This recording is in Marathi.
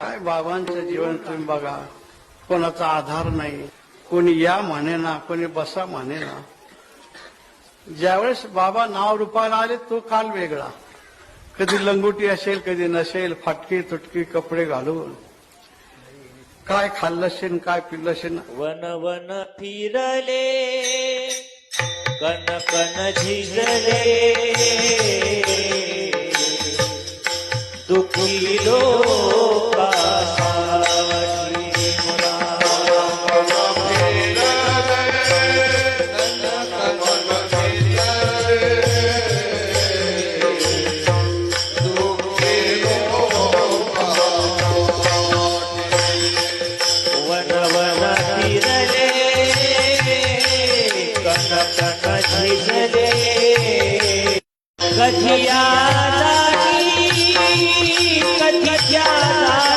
काय बाबांचं जीवन तुम्ही बघा. कोणाचा आधार नाही. कोणी या म्हणे ना कोणी बसा म्हणे ना. ज्यावेळेस बाबा नाव रूपाला आले तो काल वेगळा. कधी लंगोटी असेल कधी नसेल फाटकी तुटकी कपडे घालून. काय खाल्लं शेन काय पिल्लं शेन वन वन फिरले कन कन झिजले. दुखी लो फिरले कन कन झिजले कधी आला